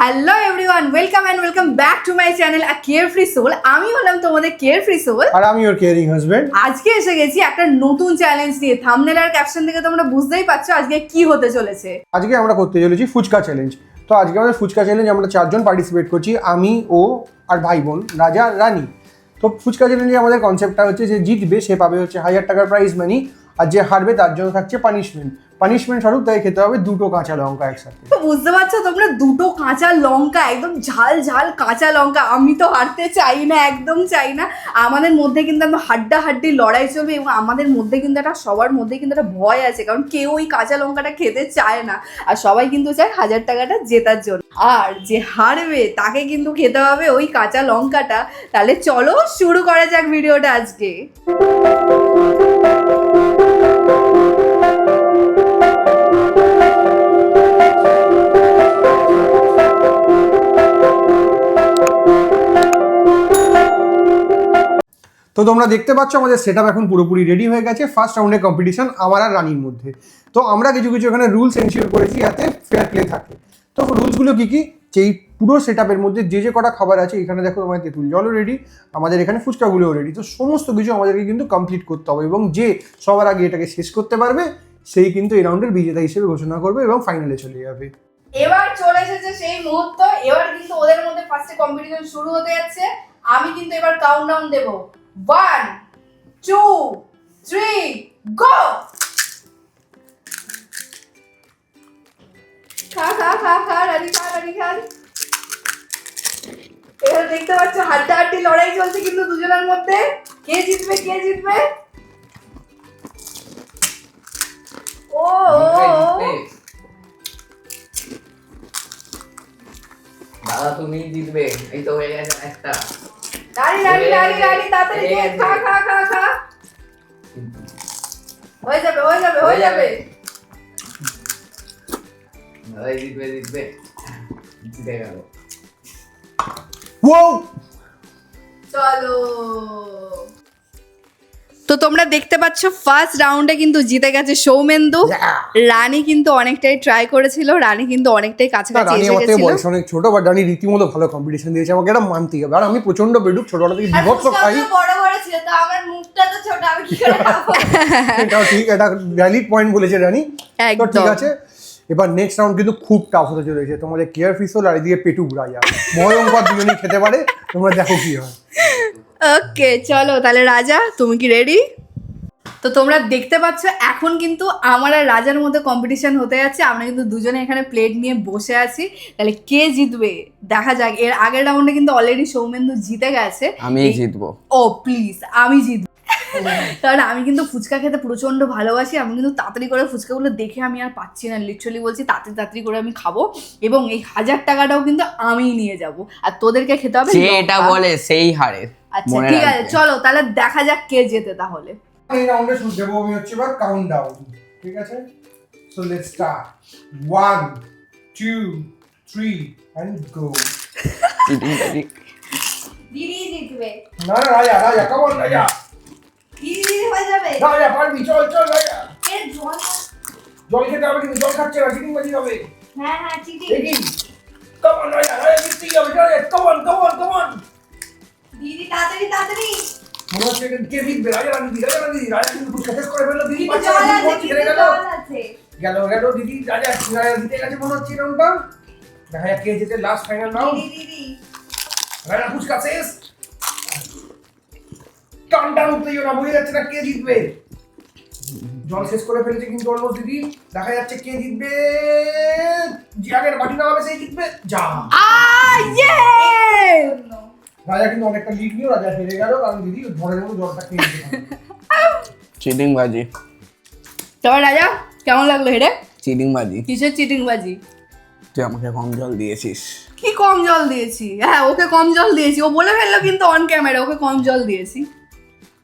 Hello everyone welcome and welcome back to my channel a carefree soul আমি হলাম তোমাদের care free soul আর আমি ওর caring husband আজকে এসে গেছি একটা নতুন চ্যালেঞ্জ নিয়ে। থামনেল আর ক্যাপশন থেকে তোমরা বুঝতেই পারছ আজকে কি হতে চলেছে। আজকে আমরা করতে চলেছি ফুচকা চ্যালেঞ্জ তো আজকে আমাদের ফুচকা চ্যালেঞ্জ আমরা চারজন পার্টিসিপেট করছি আমি ও আর ভাই বোন রাজা আর রানী। তো ফুচকা চ্যালেঞ্জে আমাদের কনসেপ্টটা হচ্ছে যে জিতবে সে পাবে হচ্ছে হাজার টাকার প্রাইজ মানি আর যে হারবে তার জন্য থাকছে পানিশমেন্ট পানিশমেন্ট স্বরূপ তাই খেতে হবে দুটো কাঁচা লঙ্কা একসাথে। বুঝতে পারছ, তোমরা দুটো কাঁচা লঙ্কা, একদম ঝাল ঝাল কাঁচা লঙ্কা, আমি তো হারতে চাই না, একদম চাই না। আমাদের মধ্যে কিন্তু একদম হাড্ডা হাড্ডি লড়াই চলবে এবং আমাদের মধ্যে কিন্তু একটা, সবার মধ্যে কিন্তু একটা ভয় আছে, কারণ কেউ ওই কাঁচা লঙ্কাটা খেতে চায় না। আর সবাই কিন্তু চায় হাজার টাকাটা জেতার জন্য। আর যে হারবে, তাকে কিন্তু খেতে হবে ওই কাঁচা লঙ্কাটা। তাহলে চলো শুরু করা যাক ভিডিওটা আজকে। তো তোমরা দেখতে পাচ্ছ আমাদের সেট এখন পুরোপুরি রেডি হয়ে গেছে। ফার্স্ট রাউন্ডের কম্পিটিশন আমার আর রানীর মধ্যে। তো আমরা কিছু কিছু এখানে রুলস এনশিওর করেছি যাতে ফেয়ার প্লে থাকে। তো রুলসগুলো কি কি? যে এই পুরো সেট মধ্যে যে যে কটা খাবার আছে, এখানে দেখো তোমার তেঁতুল জলও রেডি আমাদের এখানে ফুচকাগুলোও রেডি তো সমস্ত কিছু আমাদেরকে কিন্তু কমপ্লিট করতে হবে এবং যে সবার আগে এটাকে শেষ করতে পারবে, সেই কিন্তু এই রাউন্ডের বিজেতা হিসেবে ঘোষণা করবে এবং ফাইনালে চলে যাবে। এবার চলে এসেছে সেই মুহূর্ত। এবার কিন্তু ওদের মধ্যে ফার্স্টে কম্পিটিশন শুরু হতে যাচ্ছে। আমি কিন্তু এবার কাউন্টডাউন দেব। ওয়ান টু থ্রি গো খা খা খা খা রানি খা রানি খা এবার দেখতে পাচ্ছ হাড্ডাহাড্ডি লড়াই চলছে কিন্তু দুজনের মধ্যে। কে জিতবে কে জিতবে? ও ও, ও। দাদা তুমি জিতবে। এই তো হয়ে গেছে একটা। রানি রানি রানি রানি তাড়াতাড়ি দে খা খা খা খা হয়ে যাবে হয়ে যাবে হয়ে যাবে। দাদাই জিতবে জিতবে জিতে গেল। চলো। তো তোমরা দেখতে পাচ্ছ ফার্স্ট রাউন্ডে কিন্তু জিতে গেছে সৌমেন্দু। রানী কিন্তু অনেকটাই ট্রাই করেছিল রানী কিন্তু অনেকটাই কাছাকাছি এসে গেছিল। বয়স অনেক ছোট বাট রানী রীতিমতো ভালো কম্পিটিশন দিয়েছে আমাকে এটা মানতেই হবে। আর আমি প্রচণ্ড বেডুক ছোটবেলা থেকে বিভৎস খাই। বড় বড় ছিল তো আমার মুখটা তো ছোট আমি কি করে খাব? এটাও ঠিক এটা ভ্যালিড পয়েন্ট বলেছে রানী। তো ঠিক আছে এবার নেক্সট রাউন্ড কিন্তু খুব টাফ হতে চলেছে। তোমাদের কেয়ার ফিসল আর এদিকে পেটু রাজা ভয়ঙ্কর দুজনেই খেতে পারে তোমরা দেখো কি হয়। ওকে চলো তাহলে রাজা তুমি কি রেডি তো তোমরা দেখতে পাচ্ছ এখন কিন্তু আমার আর রাজার মধ্যে কম্পিটিশন হতে যাচ্ছে। আমরা কিন্তু দুজনে এখানে প্লেট নিয়ে বসে আছি। তাহলে কে জিতবে? দেখা যাক। এর আগের রাউন্ডে কিন্তু অলরেডি সৌমেন্দু জিতে গেছে। আমি জিতবো। ও প্লিজ আমি জিতবো। কারণ আমি কিন্তু ফুচকা খেতে প্রচণ্ড ভালোবাসি। আমি কিন্তু তাড়াতাড়ি করে ফুচকাগুলো দেখে আমি আর পাচ্ছি না। লিটারালি বলছি তাড়াতাড়ি তাড়াতাড়ি করে আমি খাব। এবং এই হাজার টাকাটাও কিন্তু আমিই নিয়ে যাব। আর তোদেরকে খেতে হবে এটা বলে সেই হারে। আচ্ছা ঠিক আছে চলো তাহলে দেখা যাক কে জেতে তাহলে। এই রাউন্ডে শুরু দেবো আমি হচ্ছে এবার কাউন্ট ডাউন ঠিক আছে? So let's start one two three and go cheating cheating দিদি জিতবে। না না রাজা রাজা কেমন রাজা। দিদি হয়ে যাবে। রাজা পারবি চল চল রাজা। এর জল। জল খেতে হবে কিন্তু জল খাচ্ছে না চিটিং বাজি হবে। হ্যাঁ হ্যাঁ চিঠি হচ্ছে এটা কে জিতবে রাজা না দিদি রাজা না দিদি রাজা কিন্তু ফুচকা শেষ করে ফেলল দিদি। কিন্তু পাচ্ছে জল না, আছে দিদি কিন্তু হেরে গেল জল আছে। গেল গেল দিদি রাজা রাজা জিতে গেছে মনে হচ্ছে এরকমটা দেখা যাক কে জিতে লাস্ট ফাইনাল রাউন্ড দিদি দিদি। রাজা ফুচকা শেষ। টান টান উত্তেজনা বোঝা যাচ্ছে না কে জিতবে। জল শেষ করে ফেলেছে কিন্তু অলমোস্ট দিদি। দেখা যাচ্ছে কে জিতবে। জিয়াগের বাটি না হবে সেই জিতবে। যা আ ইয়ে! রাজা কিন্তু অনেকটা লিড নিয়ে রাজা হেরে গেল কারণ দিদি ধরে নেব জলটা খেয়ে নিতে চিটিং বাজি তোমার রাজা কেমন লাগল হেরে? চিটিং বাজি কিসের চিটিং বাজি তুই আমাকে কম জল দিয়েছিস। কি কম জল দিয়েছি? হ্যাঁ ওকে কম জল দিয়েছি। ও বলে ফেলল কিন্তু অন ক্যামেরা ওকে কম জল দিয়েছি।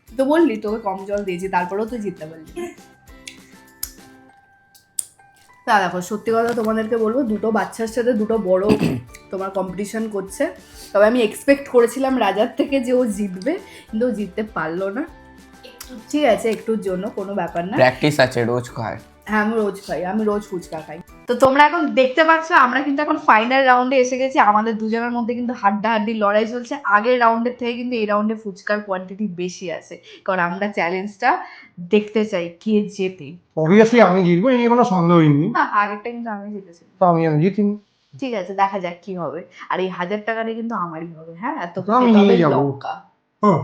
তো বললি তোকে কম জল দিয়েছি তারপরেও তুই জিততে পারলি। তা দেখো সত্যি কথা তোমাদেরকে বলব দুটো বাচ্চার সাথে দুটো বড় তোমার কম্পিটিশন করছে। তবে আমি এক্সপেক্ট করেছিলাম রাজার থেকে যে ও জিতবে কিন্তু ও জিততে পারল না। ঠিক আছে একটুর জন্য কোনো ব্যাপার না। প্র্যাকটিস আছে রোজ খায়। হ্যাঁ আমি রোজ খাই আমি রোজ ফুচকা খাই। তো তোমরা এখন দেখতে পাচ্ছ আমরা কিন্তু এখন ফাইনাল রাউন্ডে এসে গেছি। আমাদের দুজনের মধ্যে কিন্তু হাড্ডাহাড্ডি লড়াই চলছে। আগের রাউন্ডের থেকে কিন্তু এই রাউন্ডে ফুচকার কোয়ান্টিটি বেশি আছে। কারণ আমরা চ্যালেঞ্জটা দেখতে চাই কে জেতে। অবভিয়াসলি আমি জিতবো এই নিয়ে কোনো সন্দেহই নেই। না আগেরটা কিন্তু আমি জিতেছি। তো আমি আমি জিতিনি। ঠিক আছে দেখা যাক কি হবে। আর এই হাজার টাকাটা কিন্তু আমারই হবে হ্যাঁ? এত আমি নিয়ে যাব। হ্যাঁ।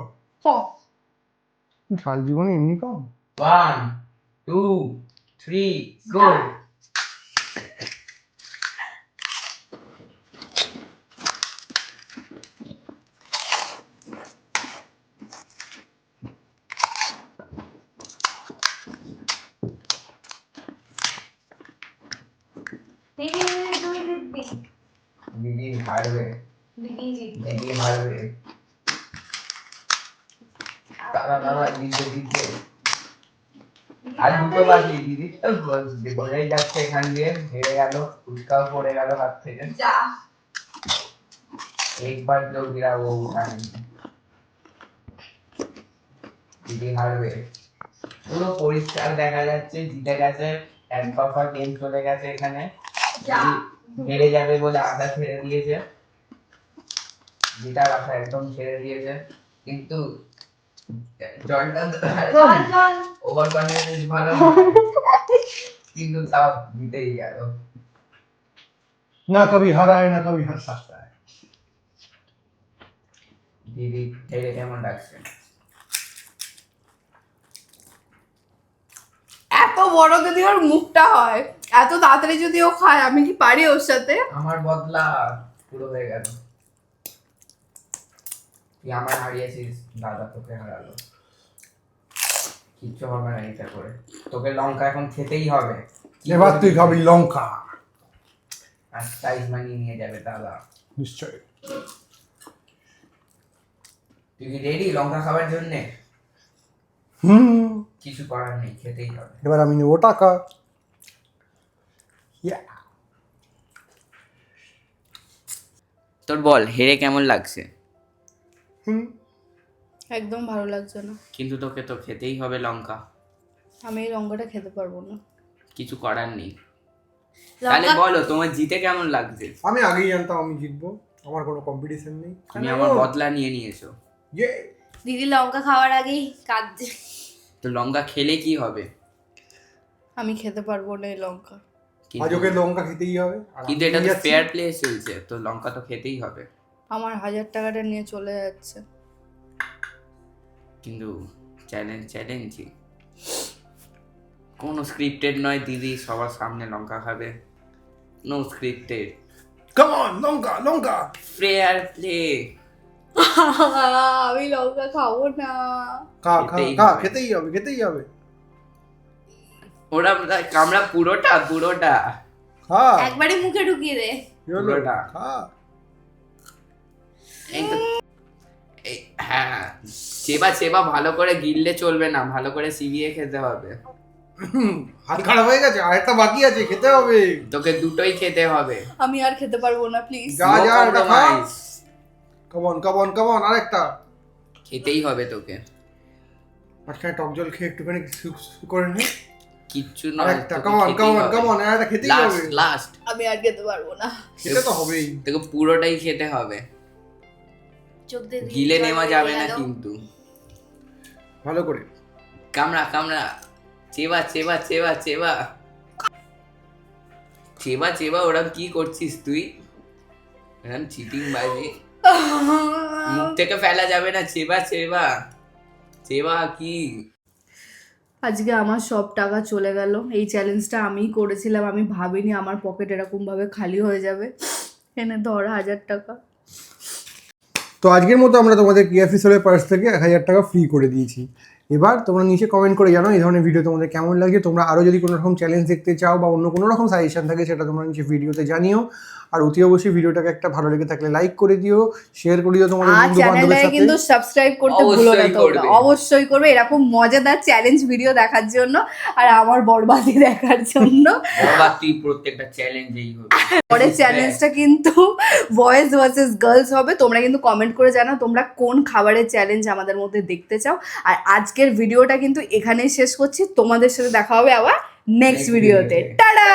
সাল জীবনে এমনি কম? ওয়ান টু থ্রি গো দিদি হারবে দিদি হারবে। দাদা দাদা দিদি দিদি আর দুটো বাকি দিদি। বোঝাই যাচ্ছে এখান দিয়ে হেরে গেল ফুচকাও পড়ে গেল হাত থেকে। একবার লোক ও উঠানে দিদি হারবে। পুরো পরিষ্কার দেখা যাচ্ছে জিতে গেছে এক দফা গেম চলে গেছে এখানে। হেরে যাবে বলে আধা ছেড়ে দিয়েছে। যেটা রাখা একদম ছেড়ে দিয়েছে। কিন্তু না কবি না দিদি এত বড় যদি ওর মুখটা হয়। এত তাড়াতাড়ি যদি ও খায় আমি কি পারি ওর সাথে? আমার বদলা পুরো হয়ে গেল। তুই আমার হারিয়েছিস দাদা তোকে হারালো। কিচ্ছু হবে না এটা করে। তোকে লঙ্কা এখন খেতেই হবে। এবার তুই খাবি লঙ্কা। আর সাইজ মানিয়ে নিয়ে যাবে দাদা। নিশ্চয় তুই কি রেডি লঙ্কা খাওয়ার জন্য? হুম। কিছু করার নেই খেতেই হবে। এবার আমি নেব টাকা. তোর বল হেরে কেমন লাগছে? হুম। একদম ভালো লাগছে না। কিন্তু তোকে তো খেতেই হবে লঙ্কা। আমি এই লঙ্কাটা খেতে পারব না। কিছু করার নেই। তাহলে বলো তোমার জিতে কেমন লাগছে? আমি আগেই জানতাম আমি জিতবো। আমার কোনো কম্পিটিশন নেই। তুমি আমার বদলা নিয়ে নিয়েছো। ইয়ে। দিদি লঙ্কা খাওয়ার আগেই কাঁদছে। তো লঙ্কা খেলে কি হবে? আমি খেতে পারব না এই লঙ্কা। আজ ওকে লঙ্কা খেতেই হবে কিন্তু এটা তো যাচ্ছি। ফেয়ার প্লে চলছে তো লঙ্কা তো খেতেই হবে। আমার হাজার টাকাটা নিয়ে চলে যাচ্ছে। কিন্তু চ্যালেঞ্জ চ্যালেঞ্জই কোনো স্ক্রিপ্টেড নয় দিদি সবার সামনে লঙ্কা খাবে। নো স্ক্রিপ্টেড Come on, লঙ্কা লঙ্কা! ফেয়ার প্লে আমি লঙ্কা খাব না। খা খা খা খেতেই হবে খেতেই হবে। ওরা কামড়া পুরোটা পুরোটা খা। একবারই মুখে ঢুকিয়ে দে। পুরোটা। খা। হ্যাঁ চেবা চেবা ভালো করে গিললে চলবে না ভালো করে সিবিয়ে খেতে হবে। হাত খারাপ হয়ে গেছে আর একটা বাকি আছে খেতে হবে। তোকে দুটোই খেতে হবে। আমি আর খেতে পারব না প্লিজ যা যা এটা খা. কমন কমন কমন আরেকটা। খেতেই হবে তোকে। মাঝখানে টক জল খেয়ে একটুখানি করে নি। কিচ্ছু নয় আরেকটা কমন কমন কমন একটা খেতেই হবে। লাস্ট লাস্ট আমি আর খেতে পারব না। খেতে তো হবেই। তোকে পুরোটাই খেতে হবে। চোখ দিয়ে গিলে নেওয়া যাবে না কিন্তু। ভালো করে। কামড়া কামড়া। চেবা চেবা চেবা চেবা। চেবা চেবা ওরা কি করছিস তুই? এরকম চিটিং বাজি। মুখ থেকে ফেলা যাবে না। চেবা চেবা। চেবা কি? আজকে আমার সব টাকা চলে গেল। এই চ্যালেঞ্জটা আমিই করেছিলাম, আমি ভাবিনি আমার পকেট এরকমভাবে খালি হয়ে যাবে। এনে ধর হাজার টাকা। তো আজকের মতো আমরা তোমাদের কেএফি সোলের পার্স থেকে এক হাজার টাকা ফ্রি করে দিয়েছি। এবার তোমরা নিচে কমেন্ট করে জানো এই ধরনের ভিডিও তোমাদের কেমন লাগে তোমরা আরও যদি কোনো রকম চ্যালেঞ্জ দেখতে চাও বা অন্য কোনো রকম সাজেশন থাকে, সেটা তোমরা নিচে ভিডিওতে জানিও। আর অতি অবশ্যই ভিডিওটাকে একটা ভালো লেগে থাকলে লাইক করে দিও শেয়ার করে দিও তোমাদের বন্ধু বান্ধবের চ্যানেলটাকে সাথে। কিন্তু সাবস্ক্রাইব করতে ভুলো না অবশ্যই তোমরা। করবে। অবশ্যই করবে। এরকম মজাদার চ্যালেঞ্জ ভিডিও দেখার জন্য আর আমার বরবাদি দেখার জন্য। বাবা প্রত্যেকটা চ্যালেঞ্জেই হবে। পরের চ্যালেঞ্জটা কিন্তু বয়েজ ভার্সেস গার্লস হবে। তোমরা কিন্তু কমেন্ট করে জানাও তোমরা কোন খাবারের চ্যালেঞ্জ আমাদের মধ্যে দেখতে চাও। আর আজকের ভিডিওটা কিন্তু এখানেই শেষ করছি। তোমাদের সাথে দেখা হবে আবার নেক্সট ভিডিওতে টাটা!